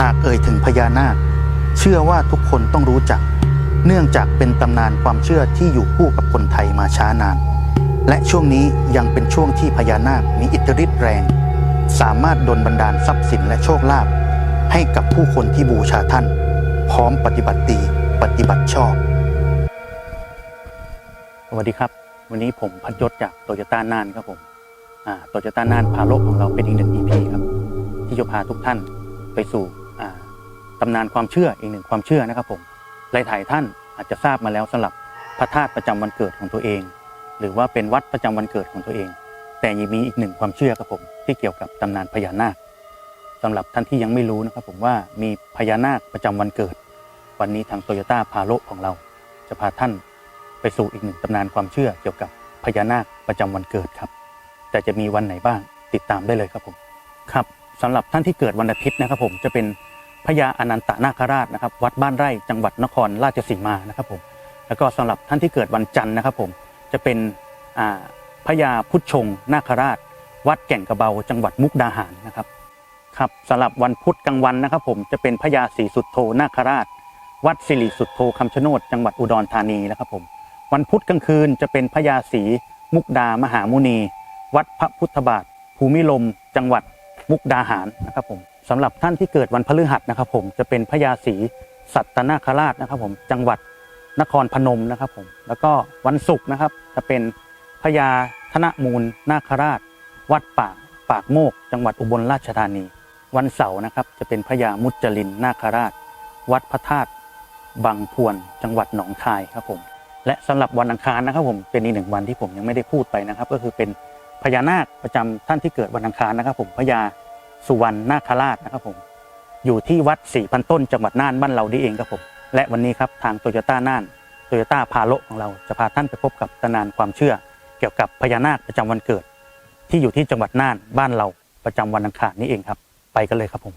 หากเอ่ยถึงพญานาค เชื่อว่าทุกคนต้องรู้จัก เนื่องจากเป็นตำนานความเชื่อที่อยู่คู่กับคนไทยมาช้านาน และช่วงนี้ยังเป็นช่วงที่พญานาคมีอิทธิฤทธิ์แรง สามารถดลบันดาลทรัพย์สินและโชคลาภให้กับผู้คนที่บูชาท่าน พร้อมปฏิบัติดีปฏิบัติชอบ สวัสดีครับ วันนี้ผมพัดยศจากโตโยต้าน่านครับผมโตโยต้าน่านพาโลกของเราเป็นอีกหนึ่ง EP ครับ ที่จะพาทุกท่านไปสู่ ตำนานความเชื่ออีกหนึ่งความเชื่อนะครับผมหลายๆท่านอาจจะทราบมาแล้วสำหรับพระธาตุประจำวันเกิดของตัวเอง หรือว่าเป็นวัดประจำวันเกิดของตัวเอง แต่ยังมีอีกหนึ่งความเชื่อครับผมที่เกี่ยวกับตำนานพญานาคสำหรับท่านที่ยังไม่รู้นะครับผมว่ามีพญานาคประจำวันเกิด วันนี้ทางโตโยต้าพาโลของเรา จะพาท่านไปสู่อีกหนึ่งตำนานความเชื่อเกี่ยวกับพญานาคประจำวันเกิดครับ แต่จะมีวันไหนบ้างติดตามได้เลยครับผมครับสำหรับท่านที่เกิดวันอาทิตย์นะครับผมจะเป็น พญาอนันตนาคราชนะครับ วัดบ้านไร่จังหวัดนครราชสีมานะครับผมแล้วก็สำหรับท่านที่เกิดวันจันทร์นะครับผมจะเป็นพญาพุทธชงนาคราช วัดแก่งกระเบา จังหวัดมุกดาหารนะครับครับสำหรับวันพุธกลางวันนะครับ ผมจะเป็นพญาศรีสุดโทนาคราช วัดสิริสุดโทคำชะโนดจังหวัดอุดรธานีนะครับผมวันพุธกลางคืนจะเป็นพญาศรีมุกดามหามุนี วัดพระพุทธบาทภูมิลม จังหวัดมุกดาหารนะครับผม สำหรับท่านที่เกิดวันพฤหัสนะครับ ผมจะเป็นพญาศรีสัตนาคราชนะครับ ผมจังหวัดนครพนมนะครับ ผมแล้วก็วันศุกร์นะครับ จะเป็นพญาธนมูลนาคราช วัดป่าปากโมก จังหวัดอุบลราชธานี วันเสาร์นะครับ จะเป็นพญามุจลินนาคราช วัดพระธาตุบางพวน จังหวัดหนองคายครับผมและสำหรับวันอังคารนะครับผมเป็นอีกหนึ่งวันที่ผมยังไม่ได้พูดไปนะครับ ก็คือเป็นพญานาคประจำท่านที่เกิดวันอังคารนะครับ ผมพญา สุวรรณนาคราชนะครับผมอยู่ที่วัดสี่พันต้นจังหวัดน่านบ้านเราดีเองครับผมและวันนี้ครับทางโตโยต้าน่านโตโยต้าพาโลของเราจะพาท่านไปพบกับตำนานความเชื่อ เกี่ยวกับพญานาคประจำวันเกิด ที่อยู่ที่จังหวัดน่านบ้านเราประจำวันอังคารนี้เองครับ ไปกันเลยครับผม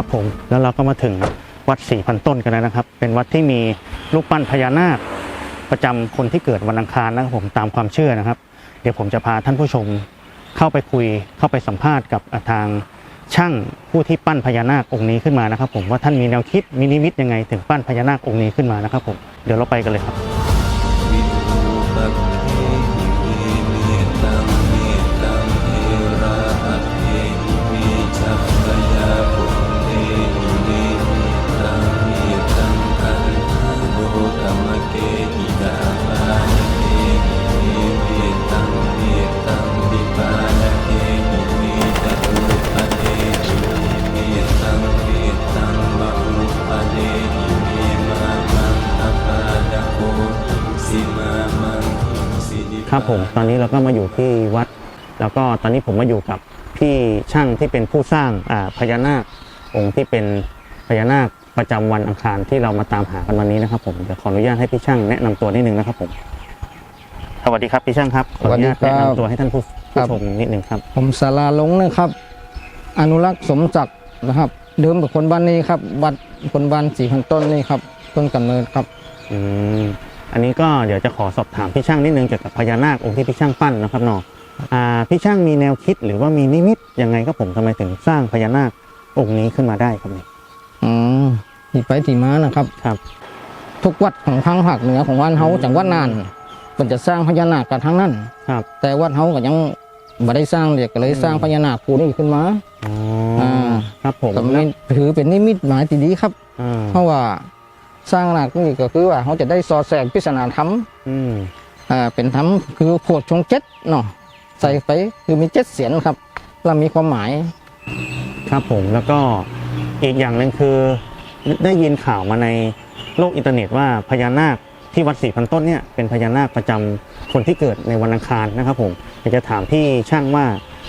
ครับผมแล้วเราก็มาถึงวัดสี่พันต้นกันแล้วนะครับ เป็นวัดที่มีรูปปั้นพญานาคประจำคนที่เกิดวันอังคารนะครับผมตามความเชื่อนะครับ เดี๋ยวผมจะพาท่านผู้ชมเข้าไปคุยเข้าไปสัมภาษณ์กับทางช่างผู้ที่ปั้นพญานาคองค์นี้ขึ้นมานะครับ ผมว่าท่านมีแนวคิดมีนิมิตยังไงถึงปั้นพญานาคองค์นี้ขึ้นมานะครับผมเดี๋ยวเราไปกันเลยครับ ครับผมตอนนี้เราก็มาอยู่ที่วัด แล้วก็ตอนนี้ผมมาอยู่กับพี่ช่างที่เป็นผู้สร้างอ่าพญานาคองค์ที่เป็นพญานาคประจำวันอังคารที่เรามาตามหากันวันนี้นะครับผมเดี๋ยวขออนุญาตให้พี่ช่างแนะนำตัวนิดนึงนะครับผมสวัสดีครับพี่ช่างครับขออนุญาตสวัสดีแนะครับบนำตัวให้ท่านผู้ครัผู้บชมนิดนึงครับ ผมสาราลงนะครับ อนุรักษ์สมจักรนะครับ เดิมเป็นคนบ้านนี้ครับวัดคนบ้านสี่พันต้นนี่ครับต้นกำเนิดครับ อืม อันนี้ก็เดี๋ยวจะขอสอบถามพี่ช่างนิดนึงเกี่ยวกับพญานาคองค์ที่พี่ช่างปั้นนะครับเนาะอ่าพี่ช่างมีแนวคิดหรือว่ามีนิมิตยังไงครับผมทำไมถึงสร้างพญานาคองค์นี้ขึ้นมาได้ครับเนี่ยอืมที่ไปที่มานะครับ ครับ ทุกวัดของทางภาคเหนือของวัดเฮาจังหวัดน่านมันจะสร้างพญานาคกันทั้งนั้นครับ แต่วัดเฮาก็ยังไม่ได้สร้างเด็กก็เลยสร้างพญานาคคู่นี้ขึ้นมาอ๋ออ่าครับผมก็ไม่ถือเป็นนิมิตหมายที่ดีครับอ่าเพราะว่า สร้างนาคนี่ก็คือว่าเขาจะได้สอดแสงพิศนาธรรมอืมอ่าเป็นธรรมคือโพชฌงค์เจ็ดเนาะใส่ไปคือมีเจ็ดเสียนครับแล้วมีความหมาย ครับผมแล้วก็อีกอย่างหนึ่งคือได้ยินข่าวมาในโลกอินเทอร์เน็ตว่าพญานาคที่วัดศรีพันต้นเนี่ยเป็นพญานาคประจำคนที่เกิดในวันอังคารนะครับผมอยากจะถามพี่ช่างว่า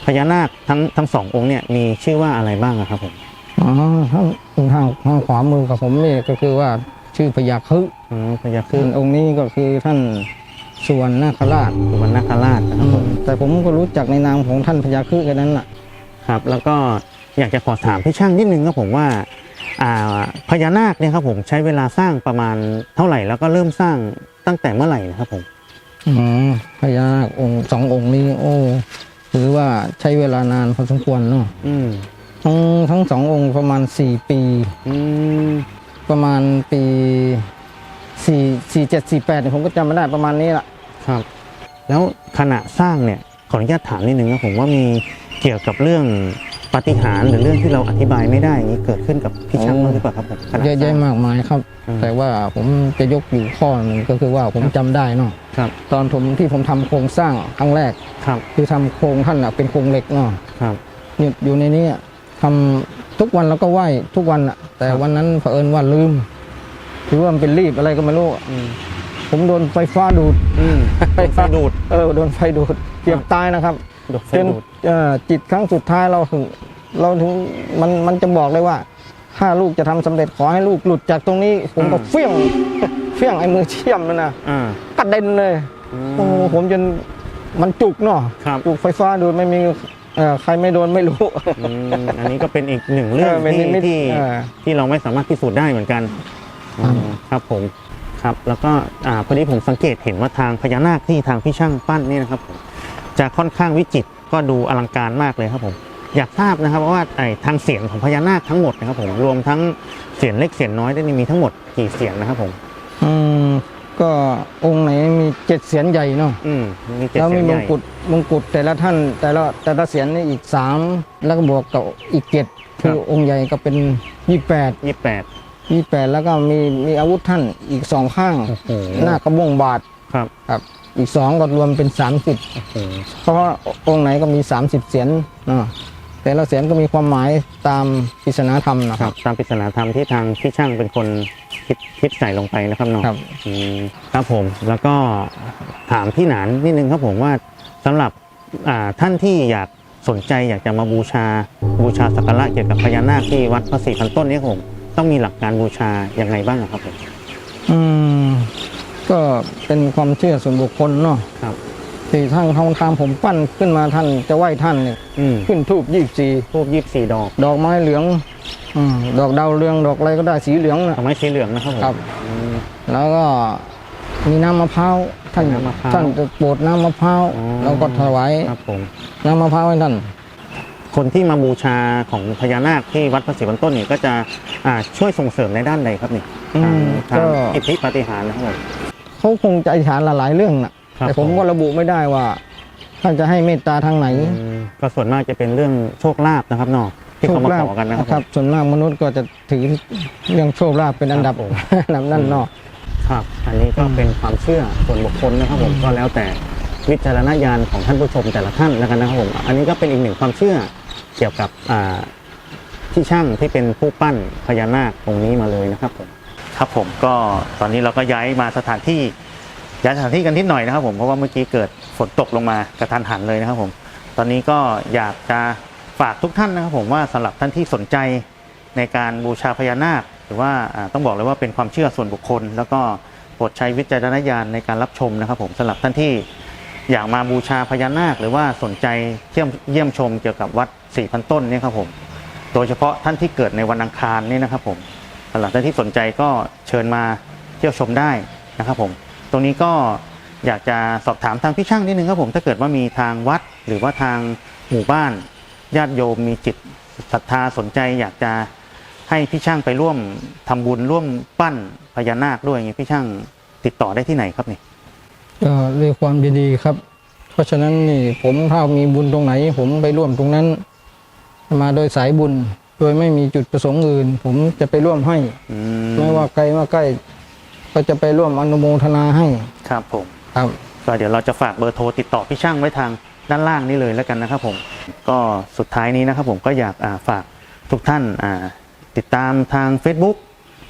พญานาคทั้งทั้งสององค์เนี่ยมีชื่อว่าอะไรบ้างอะครับผมออ๋อทางทางทางขวามือกับผมนี่ก็คือว่า ชื่อพญาครึอืมพญาคคืรึ่ององค์นี้ก็คือท่านสุวรรณนาคราชสุวรรณนาคราชนะครับผมแต่ผมก็รู้จักในนามของท่านพญาครึแค่นั้นแหละครับ แล้วก็อยากจะขอถามพี่ช่างนิดนึงครับผมว่าอ่าพญานาคเนี่ยครับผมใช้เวลาสร้างประมาณเท่าไหร่แล้วก็เริ่มสร้างตั้งแต่เมื่อไหร่นะครับผมอ๋อพญานาคองค์สององค์นี้ โอ้ถือว่าใช้เวลานานพอสมควรเนาะอืมทั้งทั้งสององค์ประมาณสี่ปี อืม ประมาณปีสี่สี่เจ็ดสี่แปดผมก็จำไม่ได้ประมาณนี้แหละครับ แล้วขณะสร้างเนี่ยขออนุญาตถามนิดนึงครับผมว่ามีเกี่ยวกับเรื่องปาฏิหาริย์หรือเรื่องที่เราอธิบายไม่ได้อย่างนี้เกิดขึ้นกับพี่ช่างบ้างหรือเปล่าครับผมขณะเยอะสร้แยะง มากมายครับ อืม แต่ว่าผมจะยกอยู่ข้อหนึ่งก็คือว่าผมจำได้เนาะครับตอนผมที่ผมทำโครงสร้างครั้งแรก ครับคือทำโครงท่านอะเป็นโครงเหล็กเนาะครับอยู่อยู่ในนี้อะทำ ทุกวันแล้วก็ไหว้ทุกวันอะแต่ครับวันนั้นเผอิญว่าลืมถือว่ามันเป็นรีบอะไรก็ไม่รู้อะอืมผมโดนไฟฟ้าดูดอืมไฟดูด เออโดนไฟดูดเกือบตายนะครับโดนไฟจนดูด เอ่อจิตครั้งสุดท้ายเราถึงเราถึงมันมันจะบอกเลยว่า ถ้าลูกจะทำสำเร็จขอให้ลูกหลุดจากตรงนี้ ผมก็เฟี้ยงเฟี้ยงไอ้มือเชี่ยมนั่นนะอ่า กระเด็นเลยโอ้โหผมจนมันจุกเนาะครับ จุกไฟฟ้าดูดไม่มี เอ่อใครไม่โดนไม่รู้ อืมอันนี้ก็เป็นอีกหนึ่งเรื่องเออเป็นที่นิมิตที่เออที่เราไม่สามารถพิสูจน์ได้เหมือนกันครับอืมครับผมครับ แล้วก็อ่าพอดีผมสังเกตเห็นว่าทางพญานาคที่ทางพี่ช่างปั้นนี่นะครับผมจะค่อนข้างวิจิตรก็ดูอลังการมากเลยครับผม อยากทราบนะครับว่าไอ้ทางเสียงของพญานาคทั้งหมดนะครับผมรวมทั้งเสียงเล็กเสียงน้อยได้มีทั้งหมดกี่เสียงนะครับผม อืม ก็องค์ไหนมีเจ็ดเสียนใหญ่เนาะอืมมีเจ็ดแล้วเสีมียงมใหงญ่กุฎมงกุฎแต่ละท่าน แต่ละแต่ละเสียนนี่อีกสามแล้วก็บวกกับอีกเจ็ดคือองค์ใหญ่ก็เป็นยี่แปดยี่สิบแปดยี่แปดแล้วก็มีมีอาวุธท่านอีกสองข้างโอ้โหหน้ากระบองบาทครับครับ อีกสองก็รวมเป็นสามสิบโอ้โหเพราะว่าองค์ไหนก็มีสามสิบเสียนเนาะแต่ละเสียนก็มีความหมายตามปริศนาธรรมนะคครัรับบ ตามปริศนาธรรมที่ทางพี่ช่างเป็นคน คิดคิดใส่ลงไปนะครับเนาะครับ อืมครับผมแล้วก็ถามพี่หนานนิดนึงครับผมว่าสำหรับอ่าท่านที่อยากสนใจอยากจะมาบูชาบูชาสักการะเกี่ยวกับพญานาคที่วัดพระศรีพันต้นนี้ครับผมต้องมีหลักการบูชาอย่างไรบ้างอะครับผมอืมก็เป็นความเชื่อส่วนบุคคลเนาะครับ ที่ทางทางทางผมปั้นขึ้นมาท่านจะไหว้ท่านเนี่ยอืมขึ้นทูบยี่สี่ทูบยี่สี่ดอกดอกไม้เหลืองอืมดอกดาวเรืองดอกอะไรก็ได้สีเหลืองนะ ดอกไม้สีเหลืองนะครับผมครับ อืม แล้วก็มีน้ำมะพร้าวท่านน้ำมะพร้าวท่านจะโปรดน้ำมะพร้าวอ๋อแล้วก็ถวายครับผม น้ำมะพร้าวให้ท่าน คนที่มาบูชาของพญานาคที่วัดพระศรีพันต้นเนี่ยก็จะอ่าช่วยส่งเสริมในด้านใดครับนี่อืทางมทางก็อิทธิปาฏิหาริย์นะครับผมเขาคงจะอธิษฐานหลายๆเรื่องนะ ครับแต่ผมผม ก็ระบุไม่ได้ว่าท่านจะให้เมตตาทางไหนอืมก็ส่วนมากจะเป็นเรื่องโชคลาภนะครับเนาะที่เขามาขอกันนะครับผม ส่วนมากมนุษย์ก็จะถือเรื่องโชคลาภเป็นอันดับครับผม อันดับนั่นเนาะ ครับ อันนี้ก็เป็นความเชื่อส่วนบุคคลนะครับผมก็แล้วแต่วิจารณญาณของท่านผู้ชมแต่ละท่านแล้วกันนะครับผม อันนี้ก็เป็นอีกหนึ่งความเชื่อเกี่ยวกับอ่าที่ช่างที่เป็นผู้ปั้นพญานาคองค์นี้มาเลยนะครับผม ครับผมก็ตอนนี้เราก็ย้ายมาสถานที่ ย้ายสถานที่กันนิดหน่อยนะครับผมเพราะว่าเมื่อกี้เกิดฝนตกลงมากระทันหันเลยนะครับผม ตอนนี้ก็อยากจะฝากทุกท่านนะครับผมว่าสำหรับท่านที่สนใจในการบูชาพญานาค หรือว่าต้องบอกเลยว่าเป็นความเชื่อส่วนบุคคล แล้วก็โปรดใช้วิจารณญาณในการรับชมนะครับผมสำหรับท่านที่อยากมาบูชาพญานาค หรือว่าสนใจเยี่ยมเยี่ยมชมเกี่ยวกับวัดสี่พันต้นนี่ครับผม โดยเฉพาะท่านที่เกิดในวันอังคารนี่นะครับผมสำหรับท่านที่สนใจก็เชิญมาเที่ยวชมได้นะครับผม ตรงนี้ก็อยากจะสอบถามทางพี่ช่างนิดนึงครับผมถ้าเกิดว่ามีทางวัดหรือว่าทางหมู่บ้านญาติโยมมีจิตศรัทธาสนใจ อยากจะให้พี่ช่างไปร่วมทำบุญร่วมปั้นพญานาคด้วยอย่างนี้พี่ช่างติดต่อได้ที่ไหนครับนี่ก็ด้วยความยินดีครับ เพราะฉะนั้นนี่ผมถ้ามีบุญตรงไหน ผมไปร่วมตรงนั้น มาโดยสายบุญ โดยไม่มีจุดประสงค์อื่น ผมจะไปร่วมให้อืไม่ว่าไกลมาใกล้ ก็จะไปร่วมอนุโมทนาให้ครับผม ครับ ก็เดี๋ยวเราจะฝากเบอร์โทรติดต่อพี่ช่างไว้ทางด้านล่างนี้เลยแล้วกันนะครับผม ก็สุดท้ายนี้นะครับผมก็อยากอ่าฝากทุกท่านอ่าติดตามทาง Facebook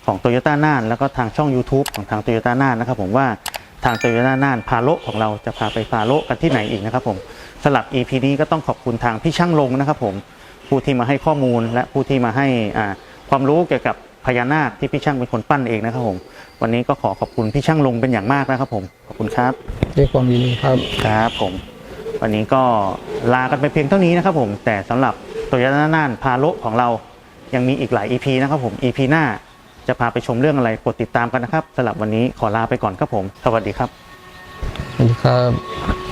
ของ t o y ยต้าน่านแล้วก็ทางช่อง YouTube ของทาง t o y ยต้าน่านนะครับผมว่าทาง t o y ยต้าน่านพาโลของเราจะพาไปพาโลกันที่ไหนอีกนะครับผมสำหรับ EP นี้ก็ต้องขอบคุณทางพี่ช่างลงนะครับผมผู้ที่มาให้ข้อมูลและผู้ที่มาให้อ่าความรู้เกี่ยวกับ พญานาคที่พี่ช่างเป็นคนปั้นเองนะครับผมวันนี้ก็ขอขอบคุณพี่ช่างลงเป็นอย่างมากนะครับผมขอบคุณครับด้วยความยินดีครับครับผม วันนี้ก็ลากันไปเพียงเท่านี้นะครับผมแต่สำหรับตัวยานาน่านพาโลของเรายังมีอีกหลาย EP นะครับผม EP หน้าจะพาไปชมเรื่องอะไรกดติดตามกันนะครับสำหรับวันนี้ขอลาไปก่อนครับผม สวัสดีครับ สวัสดีครับ